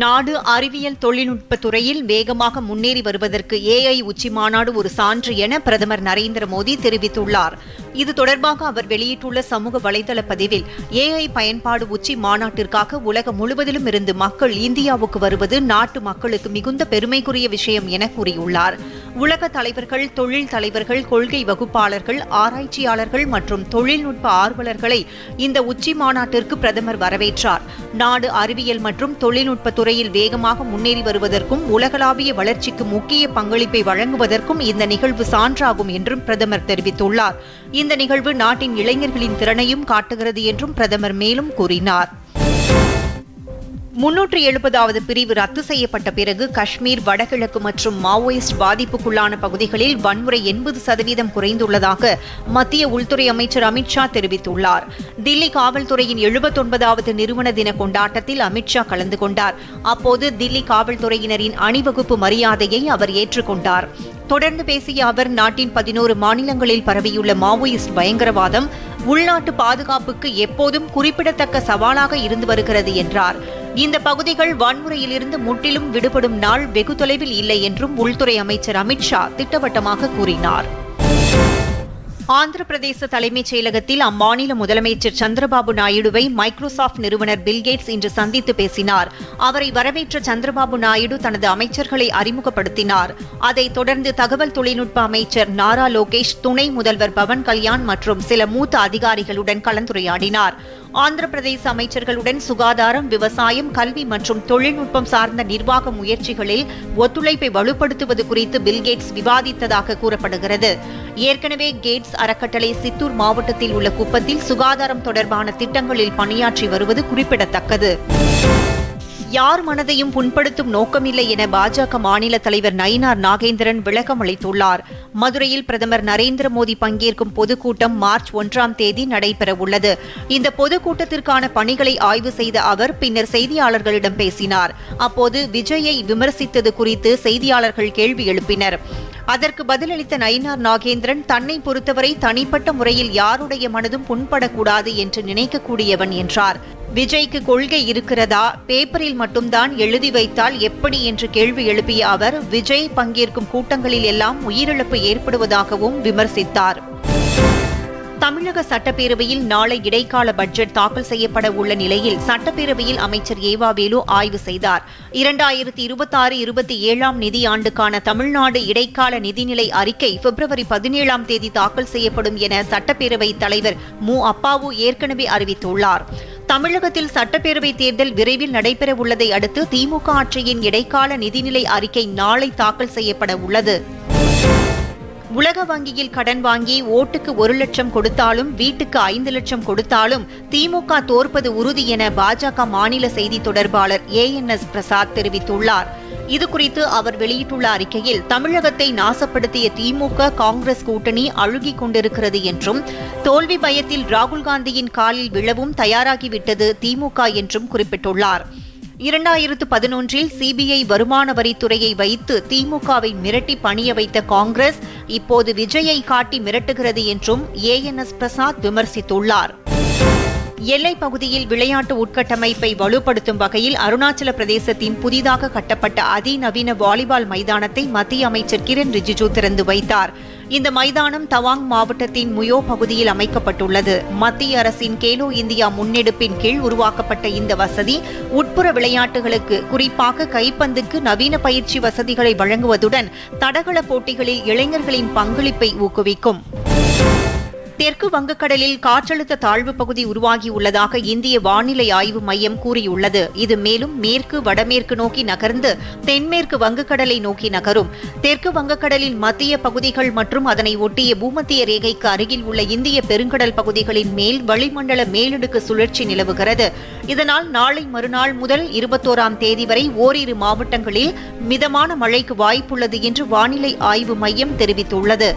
நாடு அறிவியல் தொழில்நுட்ப துறையில் வேகமாக முன்னேறி வருவதற்கு ஏஐ உச்சி மாநாடு ஒரு சான்று என பிரதமர் நரேந்திர மோடி தெரிவித்துள்ளார். இது தொடர்பாக அவர் வெளியிட்டுள்ள சமூக வலைதள பதிவில் ஏஐ பயன்பாடு உச்சி மாநாட்டிற்காக உலகம் முழுவதிலும் இருந்து மக்கள் இந்தியாவுக்கு வருவது நாட்டு மக்களுக்கு மிகுந்த பெருமைக்குரிய விஷயம் என கூறியுள்ளார். உலக தலைவர்கள் தொழில் தலைவர்கள் கொள்கை வகுப்பாளர்கள் ஆராய்ச்சியாளர்கள் மற்றும் தொழில்நுட்ப ஆர்வலர்களை இந்த உச்சி மாநாட்டிற்கு பிரதமர் வரவேற்றார். நாடு அறிவியல் மற்றும் தொழில்நுட்ப துறையில் வேகமாக முன்னேறி வருவதற்கும் உலகளாவிய வளர்ச்சிக்கு முக்கிய பங்களிப்பை வழங்குவதற்கும் இந்த நிகழ்வு சான்றாகும் என்றும் பிரதமர் தெரிவித்துள்ளார். இந்த நிகழ்வு நாட்டின் இளைஞர்களின் திறனையும் காட்டுகிறது என்றும் பிரதமர் மேலும் கூறினார். முன்னூற்று எழுபதாவது பிரிவு ரத்து செய்யப்பட்ட பிறகு காஷ்மீர் வடகிழக்கு மற்றும் மாவோயிஸ்ட் பாதிப்புக்குள்ளான பகுதிகளில் வன்முறை எண்பது சதவீதம் குறைந்துள்ளதாக மத்திய உள்துறை அமைச்சர் அமித்ஷா தெரிவித்துள்ளார். தில்லி காவல்துறையின் எழுபத்தொன்பதாவது நிறுவன தின கொண்டாட்டத்தில் அமித்ஷா கலந்து கொண்டார். அப்போது தில்லி காவல்துறையினரின் அணிவகுப்பு மரியாதையை அவர் ஏற்றுக்கொண்டார். தொடர்ந்து பேசிய அவர் நாட்டின் பதினோரு மாநிலங்களில் பரவியுள்ள மாவோயிஸ்ட் பயங்கரவாதம் உள்நாட்டு பாதுகாப்புக்கு எப்போதும் குறிப்பிடத்தக்க சவாலாக இருந்து வருகிறது என்றார். இந்த பகுதிகள் வன்முறையிலிருந்து முற்றிலும் விடுபடும் நாள் வெகு தொலைவில் இல்லை என்றும் உள்துறை அமைச்சர் அமித்ஷா திட்டவட்டமாக கூறினார். ஆந்திர பிரதேச தலைமைச் செயலகத்தில் அம்மாநில முதலமைச்சர் சந்திரபாபு நாயுடுவை மைக்ரோசாப்ட் நிறுவனர் பில்கேட்ஸ் இன்று சந்தித்து பேசினார். அவரை வரவேற்ற சந்திரபாபு நாயுடு தனது அமைச்சர்களை அறிமுகப்படுத்தினார். அதைத் தொடர்ந்து தகவல் தொழில்நுட்ப அமைச்சர் நாரா லோகேஷ் துணை முதல்வர் பவன் கல்யாண் மற்றும் சில மூத்த அதிகாரிகளுடன் கலந்துரையாடினார். ஆந்திர பிரதேச அமைச்சர்களுடன் சுகாதாரம் விவசாயம் கல்வி மற்றும் தொழில்நுட்பம் சார்ந்த நிர்வாக முயற்சிகளில் ஒத்துழைப்பை வலுப்படுத்துவது குறித்து பில்கேட்ஸ் விவாதித்ததாக கூறப்படுகிறது. ஏற்கனவே கேட்ஸ் அறக்கட்டளை சித்தூர் மாவட்டத்தில் உள்ள குப்பத்தில் சுகாதாரம் தொடர்பான திட்டங்களில் பணியாற்றி வருவது குறிப்பிடத்தக்கது. யார் மனதையும் புண்படுத்தும் நோக்கமில்லை என பாஜக மாநில தலைவர் நயினார் நாகேந்திரன் விளக்கம் அளித்துள்ளார். மதுரையில் பிரதமர் நரேந்திர மோடி பங்கேற்கும் பொதுக்கூட்டம் மார்ச் ஒன்றாம் தேதி நடைபெறவுள்ளது இந்த பொதுக்கூட்டத்திற்கான பணிகளை ஆய்வு செய்த அவர் பின்னர் செய்தியாளர்களிடம் பேசினார். அப்போது விஜயை விமர்சித்தது குறித்து செய்தியாளர்கள் கேள்வி எழுப்பினர். அதற்கு பதிலளித்த நயினார் நாகேந்திரன் தன்னை பொறுத்தவரை தனிப்பட்ட முறையில் யாருடைய மனதும் புண்படக்கூடாது என்று நினைக்கக்கூடியவன் என்றார். விஜய்க்கு கொள்கை இருக்கிறதா? பேப்பரில் மட்டும்தான் எழுதி வைத்தால் எப்படி என்று கேள்வி எழுப்பிய அவர் விஜய் பங்கேற்கும் கூட்டங்களில் எல்லாம் உயிரிழப்பு ஏற்படுவதாகவும் விமர்சித்தார். தமிழக சட்டப்பேரவையில் நாளை இடைக்கால பட்ஜெட் தாக்கல் செய்யப்பட உள்ள நிலையில் சட்டப்பேரவையில் அமைச்சர் ஏவாவேலு ஆய்வு செய்தார். இரண்டாயிரத்தி இருபத்தாறு இருபத்தி ஏழாம் நிதியாண்டுக்கான தமிழ்நாடு இடைக்கால நிதிநிலை அறிக்கை பிப்ரவரி பதினேழாம் தேதி தாக்கல் செய்யப்படும் என சட்டப்பேரவைத் தலைவர் மு. அப்பாவு ஏற்கனவே அறிவித்துள்ளார். தமிழகத்தில் சட்டப்பேரவை தேர்தல் விரைவில் நடைபெறவுள்ளதை அடுத்து திமுக ஆட்சியின் இடைக்கால நிதிநிலை அறிக்கை நாளை தாக்கல் செய்யப்பட உள்ளது. உலக வங்கியில் கடன் வாங்கி ஓட்டுக்கு ஒரு லட்சம் கொடுத்தாலும் வீட்டுக்கு ஐந்து லட்சம் கொடுத்தாலும் திமுக தோற்பது உறுதி என பாஜக மாநில செய்தி தொடர்பாளர் ஏ என் எஸ் பிரசாத் தெரிவித்துள்ளார். இதுகுறித்து அவர் வெளியிட்டுள்ள அறிக்கையில் தமிழகத்தை நாசப்படுத்திய திமுக காங்கிரஸ் கூட்டணி அழுகிக் கொண்டிருக்கிறது என்றும் தோல்வி பயத்தில் ராகுல் காந்தியின் காலில் விழவும் தயாராகிவிட்டது திமுக என்றும் குறிப்பிட்டுள்ளார். இரண்டாயிரத்து பதினொன்றில் சிபிஐ வருமான வரித்துறையை வைத்து திமுகவை மிரட்டி பணிய வைத்த காங்கிரஸ் இப்போது விஜயை காட்டி மிரட்டுகிறது என்றும் ஏ என் எஸ் பிரசாத் விமர்சித்துள்ளார். எல்லைப் பகுதியில் விளையாட்டு உட்கட்டமைப்பை வலுப்படுத்தும் வகையில் அருணாச்சல பிரதேசத்தின் புதிதாக கட்டப்பட்ட அதிநவீன வாலிபால் மைதானத்தை மத்திய அமைச்சர் கிரண் ரிஜிஜு திறந்து வைத்தார். இந்த மைதானம் தவாங் மாவட்டத்தின் முயோ பகுதியில் அமைக்கப்பட்டுள்ளது. மத்திய அரசின் கேலோ இந்தியா முன்னெடுப்பின் கீழ் உருவாக்கப்பட்ட இந்த வசதி உட்புற விளையாட்டுகளுக்கு குறிப்பாக கைப்பந்துக்கு நவீன பயிற்சி வசதிகளை வழங்குவதுடன் தடகள போட்டிகளில் இளைஞர்களின் பங்களிப்பை ஊக்குவிக்கும். தெற்கு வங்கக்கடலில் காற்றழுத்த தாழ்வு பகுதி உருவாகியுள்ளதாக இந்திய வானிலை ஆய்வு மையம் கூறியுள்ளது. இது மேலும் மேற்கு வடமேற்கு நோக்கி நகர்ந்து தென்மேற்கு வங்கக்கடலை நோக்கி நகரும். தெற்கு வங்கக்கடலின் மத்திய பகுதிகள் மற்றும் அதனை ஒட்டிய பூமத்திய ரேகைக்கு அருகில் உள்ள இந்திய பெருங்கடல் பகுதிகளின் மேல் வளிமண்டல மேலடுக்கு சுழற்சி நிலவுகிறது. இதனால் நாளை மறுநாள் முதல் இருபத்தோராம் தேதி வரை ஓரிரு மாவட்டங்களில் மிதமான மழைக்கு வாய்ப்புள்ளது என்று வானிலை ஆய்வு மையம் தெரிவித்துள்ளது.